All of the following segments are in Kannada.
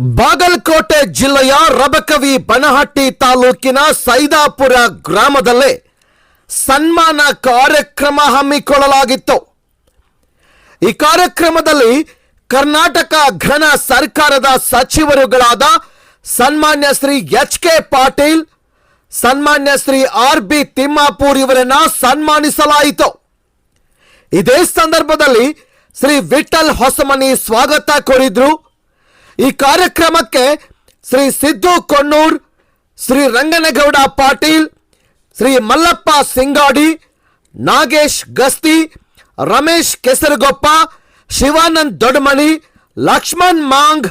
ಬಾಗಲಕೋಟೆ ಜಿಲ್ಲೆಯ ರಬಕವಿ ಬನಹಟ್ಟಿ ತಾಲೂಕಿನ ಸೈದಾಪುರ ಗ್ರಾಮದಲ್ಲಿ ಸನ್ಮಾನ ಕಾರ್ಯಕ್ರಮ ಹಮ್ಮಿಕೊಳ್ಳಲಾಗಿತ್ತು. ಈ ಕಾರ್ಯಕ್ರಮದಲ್ಲಿ ಕರ್ನಾಟಕ ಘನ ಸರ್ಕಾರದ ಸಚಿವರುಗಳಾದ ಸನ್ಮಾನ್ಯ ಶ್ರೀ ಎಚ್ ಕೆ ಪಾಟೀಲ್, ಸನ್ಮಾನ್ಯ ಶ್ರೀ ಆರ್ ಬಿ ತಿಮ್ಮಾಪೂರ್ ಇವರನ್ನ ಸನ್ಮಾನಿಸಲಾಯಿತು. ಇದೇ ಸಂದರ್ಭದಲ್ಲಿ ಶ್ರೀ ವಿಠಲ್ ಹೊಸಮನಿ ಸ್ವಾಗತ ಕೋರಿದ್ರು. ಈ ಕಾರ್ಯಕ್ರಮಕ್ಕೆ ಶ್ರೀ ಸಿದ್ದು ಕೊಣ್ಣೂರ್, ಶ್ರೀ ರಂಗನಗೌಡ ಪಾಟೀಲ್, ಶ್ರೀ ಮಲ್ಲಪ್ಪ ಸಿಂಗಾಡಿ, ನಾಗೇಶ್ ಗಸ್ತಿ, ರಮೇಶ್ ಕೆಸರಗೊಪ್ಪ, ಶಿವಾನಂದ್ ದೊಡ್ಮಣಿ, ಲಕ್ಷ್ಮಣ್ ಮಾಂಗ್,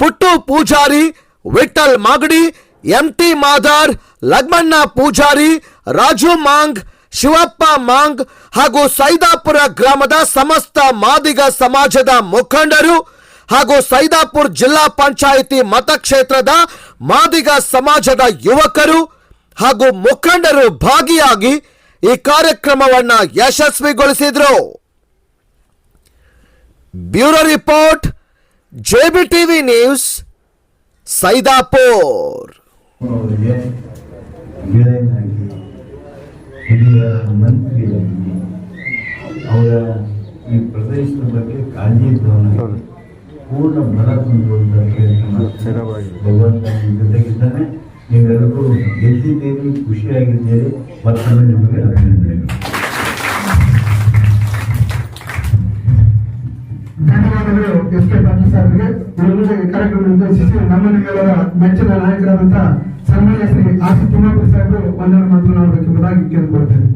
ಪುಟ್ಟು ಪೂಜಾರಿ ವಿಠಲ್ ಮಾಗಡಿ ಎಂ ಟಿ ಮಾದಾರ್, ಲಗ್ಮಣ್ಣ ಪೂಜಾರಿ, ರಾಜು ಮಾಂಗ್, ಶಿವಪ್ಪ ಮಾಂಗ್ ಹಾಗೂ ಸೈದಾಪುರ ಗ್ರಾಮದ ಸಮಸ್ತ ಮಾದಿಗ ಸಮಾಜದ ಮುಖಂಡರು ಹಾಗೂ ಸೈದಾಪುರ್ ಜಿಲ್ಲಾ ಪಂಚಾಯಿತಿ ಮತಕ್ಷೇತ್ರದ ಮಾದಿಗ ಸಮಾಜದ ಯುವಕರು ಹಾಗೂ ಮುಖಂಡರು ಭಾಗಿಯಾಗಿ ಈ ಕಾರ್ಯಕ್ರಮವನ್ನ ಯಶಸ್ವಿಗೊಳಿಸಿದ್ರು. Bureau report JB TV news, Saidapur. ಅವರ ಈ ಪ್ರದೇಶದ ಬಗ್ಗೆ ಕಾಳಜಿ ಪೂರ್ಣ ಬಲ ಜೊತೆಗಿದ್ದಾನೆ. ನೀವೆಲ್ಲರೂ ಗೆದ್ದಿದ್ದೀರಿ ಖುಷಿಯಾಗಿದ್ದೀರಿ. ಮತ್ತೊಮ್ಮೆ ನಿಮಗೆ ಅಭಿನಂದನೆಗಳು. ಧನ್ಯವಾದಗಳು ಎಸ್ ಕೆ ಪಾಟೀಲ್ ಸಾಹೇಬ್ರಿಗೆ. ಈ ಕಾರ್ಯಕ್ರಮ ಉದ್ದೇಶಿಸಿ ನಮ್ಮನ್ನೆಲ್ಲರ ಮೆಚ್ಚಿನ ನಾಯಕರಾದಂತಹ ಸನ್ಮಾನ್ಯ ಶ್ರೀ ಆಶಿ ತಿಮ್ಮಾಪುರ ಸಾಹೇಬರು ಒಂದೆರಡು ಮಾತನಾಡಬೇಕೆಂಬುದಾಗಿ ಕೇಳಿಕೊಳ್ತೇನೆ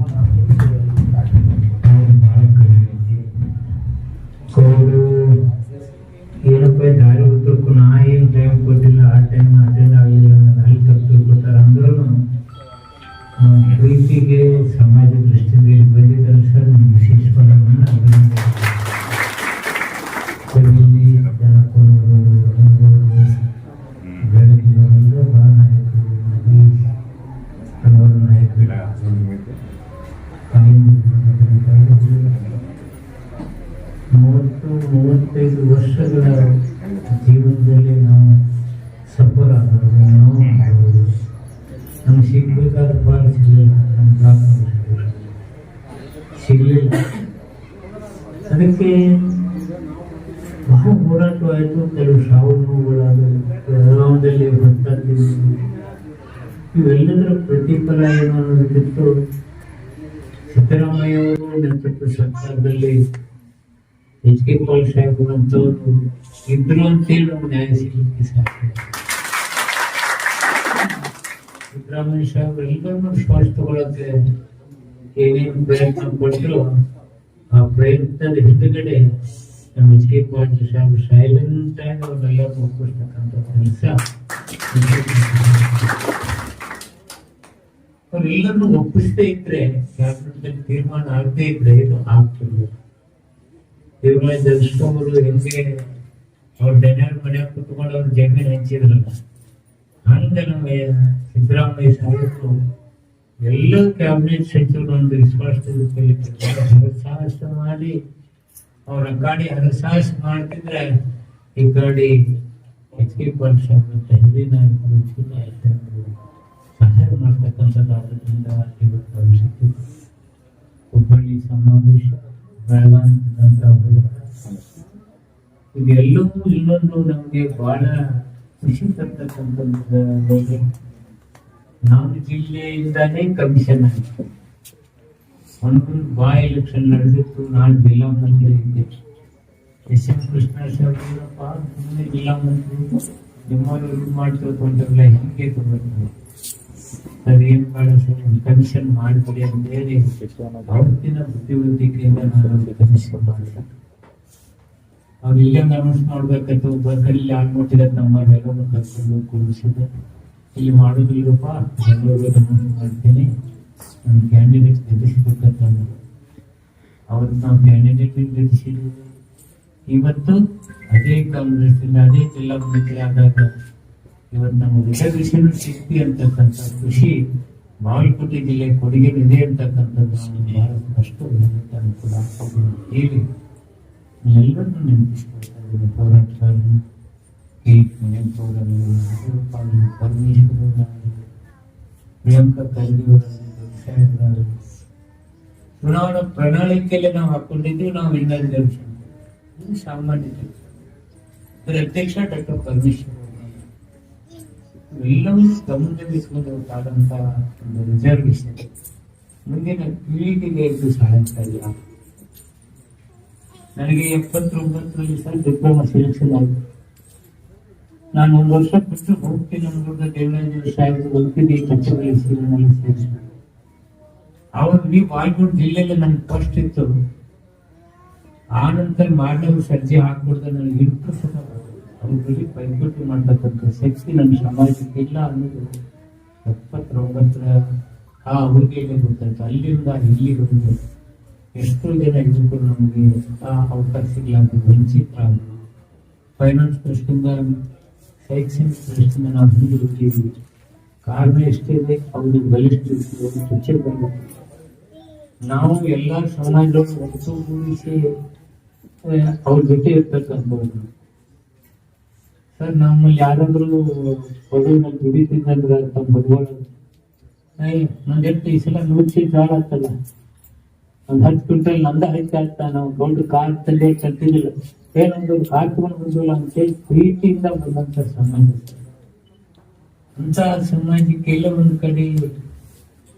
ಮೂವತ್ತು ಮೂವತ್ತೈದು ವರ್ಷಗಳ ಜೀವನದಲ್ಲಿ ನಾವು ಸಫರ್ ಆಗೋದು ನಾವು ಆಗೋದು ನಮ್ಗೆ ಸಿಗ್ಬೇಕಾದ ಪಾಲು ಸಿಗಲಿಲ್ಲ. ನಮ್ಮ ಅದಕ್ಕೆ ಬಹಳ ಹೋರಾಟವಾಯಿತು ಕೆಲವು ಸಾವು ನೋವುಗಳಾದವು ಬೆಳಗಾವದಲ್ಲಿ ಹೊತ್ತಾಗ್ತಿದ್ವು ಇವೆಲ್ಲದರ ಪ್ರತಿಫಲ ಏನು ಅನ್ನೋದಕ್ಕಿಂತ ಸಿದ್ದರಾಮಯ್ಯ ಅವರು ನೇತೃತ್ವ ಸರ್ಕಾರದಲ್ಲಿ ಎಚ್ ಕೆ ಪಾಲ್ ಸಾಹೇಬರು ಅಂತವ್ರು ಇದ್ರು ಅಂತೇಳಿ ನಮ್ಗೆ ನ್ಯಾಯ ಸಿಗಲಿಕ್ಕೆ ಸಾಧ್ಯ ಸಿದ್ದರಾಮಯ್ಯ ಸಾಹೇಬರು ಎಲ್ಲರನ್ನೂ ಶ್ವಾಸ ತಗೊಳಕ್ಕೆ ಏನೇನು ಪ್ರಯತ್ನ ಪಟ್ಟರು ಆ ಪ್ರಯತ್ನದ ಹಿಂದುಗಡೆ ನಮ್ಮ H K Patil Saheb silent ಆಗಿ ಅವನ್ನೆಲ್ಲ ಒಪ್ಪಿಸ್ತಕ್ಕಂಥ ಕೆಲಸ ಅವರೆಲ್ಲರನ್ನು ಒಪ್ಪಿಸದೇ ಇದ್ರೆ ಕ್ಯಾಬಿನೆಟ್ನಲ್ಲಿ ತೀರ್ಮಾನ ಆಗದೆ ಇದ್ರೆ ಇದು ಆಗ್ತಿರ್ಲಿಲ್ಲ. ಇವ್ರನ್ನ ಜಗಿಸ್ಕೊಂಡ್ರು ಹೆಂಗೆ ಅವ್ರ ದನಿಯಾರ ಮನ್ಯಾಗ ಕುತ್ಕೊಂಡು ಅವ್ರ ಜಮೀನು ಹಂಚಿದ್ರಲ್ಲ. ಹಂಗ ನಮ್ಮ ಸಿದ್ದರಾಮಯ್ಯ ಸಾಹೇಬರು ಎಲ್ಲ ಕ್ಯಾಬಿನೆಟ್ ಸಚಿವರು ಒಂದು ವಿಶ್ವಾಸ ಹರಸಾಹಸ ಮಾಡಿ, ಅವರ ಗಾಡಿ ಹರಸಾಹಸ ಮಾಡ್ತಿದ್ರೆ ಈ ಗಾಡಿ ಹಿರಿಯ ನಾಯಕರು ಚಿಕ್ಕ ನಾಯಕರು ಸಹಾಯ ಮಾಡ್ತಕ್ಕಂಥದ್ದಾದ್ರಿಂದ ಇವತ್ತು ಭವಿಷ್ಯಕ್ಕೆ ಹುಬ್ಬಳ್ಳಿ ಸಮಾವೇಶ ಬೆಳಗಾವಿದಂತ ಇದೆಲ್ಲವೂ ಇನ್ನೊಂದು ನಮಗೆ ಬಹಳ ಖುಷಿ ತರ್ತಕ್ಕಂಥದ್ದು. ನಮ್ಮ ಜಿಲ್ಲೆಯಿಂದಾನೇ ಕಮಿಷನ್ ಆಯಿತು. ಒಂದು ಬಾ ಎಲೆಕ್ಷನ್ ನಡೆದಿತ್ತು, ನಾನು ಜಿಲ್ಲಾ ಮಂತ್ರಿ ಇದ್ದೆ. ಎಸ್ ಎಂ ಕೃಷ್ಣ ಸಾಹೇಬ್ರಪ್ಪ ಸುಮ್ಮನೆ ಜಿಲ್ಲಾ ಮಂತ್ರಿ ನಿಮ್ಮವರು ಇದು ಮಾಡ್ತಿರ್ಕೊಂಡ್ರಲ್ಲ ಹೆಂಗೆ ತಗೋಬೇಕು ಸರ್, ಏನ್ ಬೇಡ ಸರ್, ಒಂದು ಕಮಿಷನ್ ಮಾಡಿಕೊಡಿ ಅಂತ ಹೇಳಿ ಅವತ್ತಿನ ಬುದ್ಧಿವಂತಿಕೆಯಿಂದ ನಾನು ಒಂದು ಕಮಿಷನ್ ಮಾಡಿದೆ. ಅವ್ರು ಇಲ್ಲೇ ಅನೌನ್ಸ್ ಮಾಡ್ಬೇಕಂತ ಒಬ್ಬ ಕಲ್ಲಿ ಆಗ್ಬಿಟ್ಟಿದೆ ನಮ್ಮವರೆಲ್ಲರೂ ಕರ್ಕೊಂಡು ಕೂರಿಸಿದೆ. ಇಲ್ಲಿ ಮಾಡೋದಿಲ್ಲಪ್ಪ ಬೆಂಗಳೂರಿಗೆ ಮಾಡ್ತೀನಿ ನನ್ನ ಕ್ಯಾಂಡಿಡೇಟ್ ಗೆಲ್ಲಿಸ್ಬೇಕಂತ ಅಂದ್ರು. ಅವತ್ತು ನಾವು ಕ್ಯಾಂಡಿಡೇಟ್ ಗೆಲ್ಲಿಸಿದ್ವಿ ಇವತ್ತು ಅದೇ ಕಾಂಗ್ರೆಸ್ಸಿಂದ ಅದೇ ಜಿಲ್ಲಾ ಮಂತ್ರಿ ಆದಾಗ ಇವತ್ತು ನಮ್ಮ ರಿಸರ್ವೇಷನ್ ಸಿಕ್ತಿ ಅಂತಕ್ಕಂಥ ಖುಷಿ ಬಾಗಲಕೋಟೆ ಜಿಲ್ಲೆ ಕೊಡುಗೆ ಇದೆ ಅಂತಕ್ಕಂಥದ್ದು ನಾನು ಬಹಳ ಸ್ಪಷ್ಟ ಕೂಡ ಹೇಳಿ ಎಲ್ಲರನ್ನೂ ನೆನಪಿಸ್ಕೊಳ್ತಾ ಇದ್ದೀನಿ ಹೋರಾಟಗಾರರು ಕೆ ಮನೆಪುರವರು ಪರಮೇಶ್ವರ ಪ್ರಿಯಾಂಕಾ ಪ್ರಣಾಳಿಕೆಯಲ್ಲಿ ನಾವು ಹಾಕೊಂಡಿದ್ದೀವಿ ನಾವು ಇನ್ನೊಂದು ಇದು ಸಾಮಾನ್ಯ. ಇದರ ಅಧ್ಯಕ್ಷ ಡಾಕ್ಟರ್ ಪರಮೇಶ್ವರ ಎಲ್ಲವೂ ಗಮನದಲ್ಲಿಟ್ಟುಕೊಂಡಂತ ಒಂದು ರಿಸರ್ವೇಶನ್ ಮುಂದಿನ ಪೀಳಿಗೆಗೆ ಇದು ಸಹಾಯಕಾರಿ ನನಗೆ ಎಪ್ಪತ್ತೊಂಬತ್ತರಲ್ಲಿ ಸಹ ಡಿಪ್ಲೊಮಾ ಸೆಲೆಕ್ಷನ್ ಆಯ್ತು ನಾನು ಒಂದು ವರ್ಷ ಬಿಟ್ಟು ಹೋಗ್ತೀನಿ ಅನ್ನೋದ್ರ ದೇವರಾಜ ಸಾಹೇಬ್ ಹೋಗ್ತಿದ್ದೆ ಕಚೇರಿ ಸೇರಿಸಿ. ಅವಾಗ ನೀವು ಬಾಯ್ಕೊಂಡು ಜಿಲ್ಲೆಯಲ್ಲಿ ನನ್ಗೆ ಫಸ್ಟ್ ಇತ್ತು. ಆ ನಂತರ ಮಾಡಲು ಸರ್ಜಿ ಹಾಕ್ಬಿಡ್ದೆ, ನನಗೆ ಇಂಟ್ರೆಸ್ಟ್ ಅವ್ರ ಬಳಿ ಪೈಪೋಟಿ ಮಾಡ್ತಕ್ಕಂಥ ಶಕ್ತಿ ನಮ್ಮ ಸಮಾಜಕ್ಕೆ ಇಲ್ಲ ಅನ್ನೋದು ಎಪ್ಪತ್ತೊಂಬತ್ತರ ಆ ಅವ್ರಿಗೆ ಗೊತ್ತಾಯ್ತು. ಅಲ್ಲಿಂದ ಇಲ್ಲಿ ಬಂದು ಎಷ್ಟೋ ಜನ ಇದಕ್ಕೂ ನಮಗೆ ಆ ಅವಕಾಶಗಳಾಗಿ ವಂಚಿತರಾಗಿ ಫೈನಾನ್ಸ್ ಟ್ರಸ್ಟಿಂದ ಶೈಕ್ಷಣಿಕ ಹಿಂದಿರುತ್ತೀವಿ ಕಾರಣ ಎಷ್ಟಿದೆ ಅವ್ರಿಗೆ ಬಲಿಷ್ಠ ಬರಬೇಕು ನಾವು ಎಲ್ಲ ಸಮಾಜದವರು ಒಟ್ಟುಗೂಡಿಸಿ ಅವ್ರ ಜೊತೆ ಇರ್ತಕ್ಕಂಥವ್ರು ಸರ್ ನಮ್ಮಲ್ಲಿ ಯಾರಾದ್ರೂ ಬಡವನಲ್ಲಿ ದುಡಿತಿದ್ದಂದ್ರೆ ತಮ್ಮ ಬಂಡವಾಳ ನಂದು ಎಷ್ಟು ಈ ಸಲ ನೂರು ಜಾಳ ಆಗ್ತಲ್ಲ ಒಂದು ಹತ್ತು ಕ್ವಿಂಟಲ್ ನಂದ ಹೈಕ್ ಆಗ್ತಾ ನಾವು ದೊಡ್ಡ ಕಾರ್ ತಂದೆ ಕಟ್ಟಿದಿಲ್ಲ ಏನೊಂದು ಕಾರ್ ತಗೊಂಡು ಬಂದಿಲ್ಲ ಅಂತೇಳಿ ಪ್ರೀತಿಯಿಂದ ಬಂದಂತ ಸಮಾಜ ಅಂತ ಸಮಾಜಕ್ಕೆ ಎಲ್ಲ ಒಂದು ಕಡೆ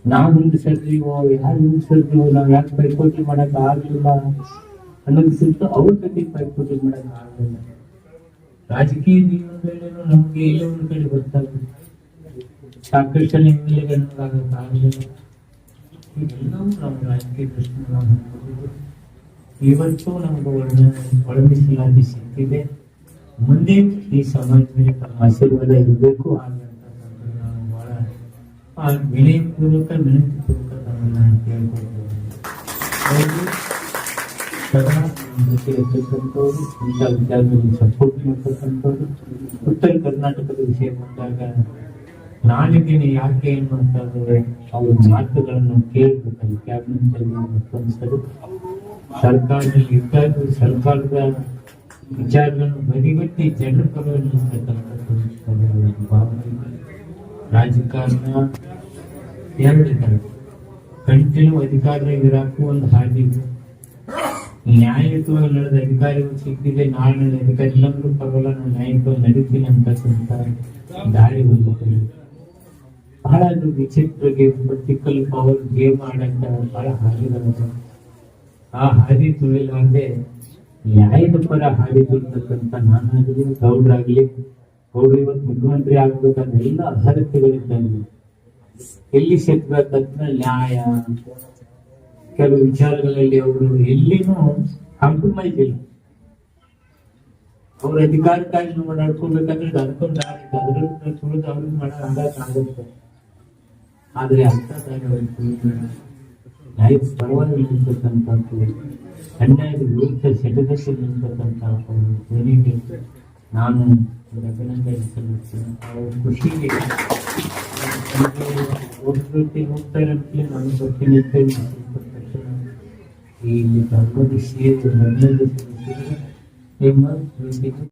ನಾವು ಮುಂದೆ ಸರ್ದೀವೋ ಯಾರು ಮುಂದೆ ಸರ್ದೀವೋ ನಾವ್ ಯಾಕೆ ಪೈಪೋಟಿ ಮಾಡಕ್ ಆಗ್ಲಿಲ್ಲ ಅನ್ನೋದಕ್ಕಿಂತ ಅವ್ರ ಜೊತೆ ಪೈಪೋಟಿ ಮಾಡಕ್ ಆಗಲಿಲ್ಲ ರಾಜಕೀಯ ಜೀವನದಲ್ಲೇನೋ ನಮ್ಗೆ ಎಲ್ಲ ಒಂದು ಕಡೆ ಗೊತ್ತಾಗುತ್ತೆ. ಸಾಕಷ್ಟು ಎಂ ಎಲ್ ಎಗಳನ್ನಾಗಕ್ ಆಗಲಿಲ್ಲ ನಮ್ಮ ರಾಜಕೀಯ ದೃಷ್ಟಿಯಿಂದ ನಾವು. ಇವತ್ತು ನಮ್ಗೆ ಒಳಗಿಸಲಾಗಿ ಸಿಕ್ಕಿದೆ ಮುಂದೆ ಈ ಸಮಾಜದಲ್ಲಿ ತಮ್ಮ ಆಶೀರ್ವಾದ ಇರಬೇಕು. ಹಾಗೆ ಅಂತಕ್ಕಂಥದ್ದು ನಾವು ಬಹಳ, ಆ ವಿನಯಪೂರ್ವಕ ವಿನಂತಿಪೂರ್ವಕ ತಮ್ಮನ್ನ ಕೇಳ್ಕೊಳ್ಬೋದು. ಸದಾ ಜೊತೆ ಇರ್ತಕ್ಕಂಥವ್ರು ಇಂಥ ವಿಚಾರದಲ್ಲಿ ಸಪೋರ್ಟ್ ಮಾಡ್ತಕ್ಕಂಥವ್ರು ಉತ್ತರ ಕರ್ನಾಟಕದ ವಿಷಯ ಬಂದಾಗ ನಾನಿದ್ದೀನಿ ಯಾಕೆ ಅನ್ನುವಂಥದ್ದು ಅವ್ರ ಮಾತುಗಳನ್ನು ಕೇಳಬೇಕಲ್ಲಿ ಕ್ಯಾಬಿನೆಟ್ ಅಲ್ಲಿ ಮತ್ತೊಂದು ಸರಿ ಸರ್ಕಾರದಲ್ಲಿ ಇದ್ದಾಗ ಸರ್ಕಾರದ ವಿಚಾರಗಳನ್ನು ಬದಿಗೊತ್ತಿ ಜನರ ಪರವಾಗಿ ಭಾವನೆ ರಾಜಕಾರಣ ಎರಡಿದ್ದಾರೆ ಕಂಟಿನ್ಯೂ ಅಧಿಕಾರದಾಗ ಇರಾಕು ಒಂದು ಹಾದಿ. ನ್ಯಾಯಯುತವಾಗಿ ನಡೆದ ಅಧಿಕಾರಿಗಳು ಸಿಕ್ಕಿದೆ, ನಾಳೆ ನಡೆದ ಅಧಿಕಾರಿ ಇಲ್ಲಂದ್ರೂ ಪರವಾಗಿಲ್ಲ ನಾನು ನ್ಯಾಯಯುತವಾಗಿ ನಡೀತೀನಿ ಅಂತಕ್ಕಂಥ ದಾರಿ ಹೋಗ್ಬೇಕು ಬಹಳ ಅದು ವಿಚಿತ್ರ ಗೇಮ್ ಪರ್ಟಿಕಲ್ ಪವರ್ ಗೇಮ್ ಆಡಂತ ಬಹಳ ಹಾದಿಗಳದ ಆ ಹಾದಿ ತುಳಿಲಾರ್ದೆ ನ್ಯಾಯದ ಪರ ಹಾದಿ ತುಳಿತಕ್ಕಂಥ ನಾನಾಗಲಿ ಗೌಡ್ರಾಗ್ಲಿ ಗೌಡ್ರು ಇವತ್ತು ಮುಖ್ಯಮಂತ್ರಿ ಆಗ್ಬೇಕಂದ್ರೆ ಎಲ್ಲ ಅರ್ಹತೆಗಳಿದ್ದಂಗೆ ಎಲ್ಲಿ ಸಿಗ್ಬೇಕಂತ ನ್ಯಾಯ ಕೆಲವು ವಿಚಾರಗಳಲ್ಲಿ ಅವರು ಎಲ್ಲಿನೂ ಕಾಂಪ್ರಮೈಸ್ ಇಲ್ಲ. ಅವ್ರ ಅಧಿಕಾರಕ್ಕಾಗಿ ನಾವು ನಡ್ಕೋಬೇಕಂದ್ರೆ ನಡ್ಕೊಂಡು ಅದರಲ್ಲಿ ತುಳಿದು ಅವ್ರಿಗೆ ಮಾಡೋ ಹಂಗಾಗಿ ಆಗುತ್ತೆ. ಆದ್ರೆ ಅಂತ ದಾರಿ ಅವ್ರಿಗೆ ನ್ಯಾಯದ ಪರವಾಗಿ ನಿಲ್ತಕ್ಕಂಥದ್ದು ಅನ್ಯಾಯದ ವಿರುದ್ಧ ಸೆಟಗಸಿ ಒಂದು ಧ್ವನಿಗೆ ನಾನು ಸಲ್ಲಿಸ್ತೇನೆ ಅವ್ರ ಖುಷಿಗೆ ಹೋಗ್ತಾ ವ್ಯಕ್ತಿ ಹೋಗ್ತಾರೆ ಅಂತಲೇ ನಾನು ಬರ್ತೀನಿ ಅಂತ ಹೇಳಿ ಈ ಧರ್ಮದ ಸೇರಿ ಪ್ರೀತಿಗೆ